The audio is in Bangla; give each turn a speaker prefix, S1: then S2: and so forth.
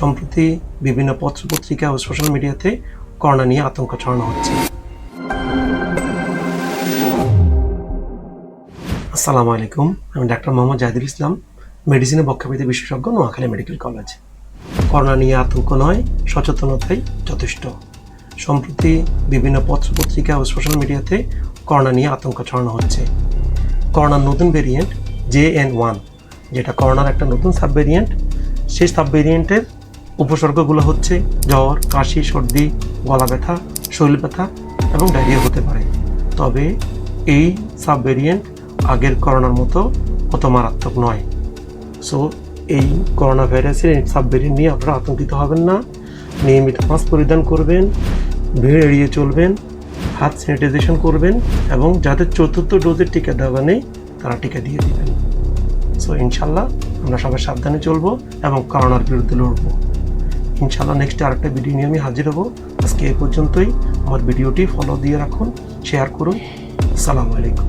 S1: সম্প্রতি বিভিন্ন পত্রপত্রিকা ও সোশ্যাল মিডিয়াতে করোনা নিয়ে আতঙ্ক ছড়ানো হচ্ছে। আসসালামু আলাইকুম, আমি ডাক্তার মোহাম্মদ জাহিদুল ইসলাম মেডিসিনে বক্ষাপীতি বিশেষজ্ঞ, নোয়াখালী মেডিকেল কলেজ। করোনা নিয়ে আতঙ্ক নয়, সচেতনতাই যথেষ্ট। সম্প্রতি বিভিন্ন পত্রপত্রিকা ও সোশ্যাল মিডিয়াতে করোনা নিয়ে আতঙ্ক ছড়ানো হচ্ছে। করোনার নতুন ভেরিয়েন্ট জে এন ওয়ান, যেটা করোনার একটা নতুন সাব ভেরিয়েন্ট সেই সাব ভেরিয়েন্টের উপসর্গগুলো হচ্ছে জ্বর, কাশি, সর্দি, গলা ব্যথা, শরীর ব্যথা এবং ডায়রিয়া হতে পারে। তবে এই সাব ভেরিয়েন্ট আগের করোনার মতো অত মারাত্মক নয়। সো, এই করোনা ভাইরাসের সাব ভেরিয়েন্ট নিয়ে আপনারা আতঙ্কিত হবেন না। নিয়মিত মাস্ক পরিধান করবেন, ভিড় এড়িয়ে চলবেন, হাত স্যানিটাইজেশন করবেন এবং যাদের চতুর্থ ডোজের টিকা দেওয়া নেই, তারা টিকা দিয়ে দিবেন। সো, ইনশাল্লাহ আমরা সবাই সাবধানে চলবো এবং করোনার বিরুদ্ধে লড়বো। ইনশাল্লাহ নেক্সট আরেকটা ভিডিও নিয়ে আমি হাজির হব। আজকে এ পর্যন্তই। আমার ভিডিওটি ফলো দিয়ে রাখুন শেয়ার করুন। আসসালামু আলাইকুম।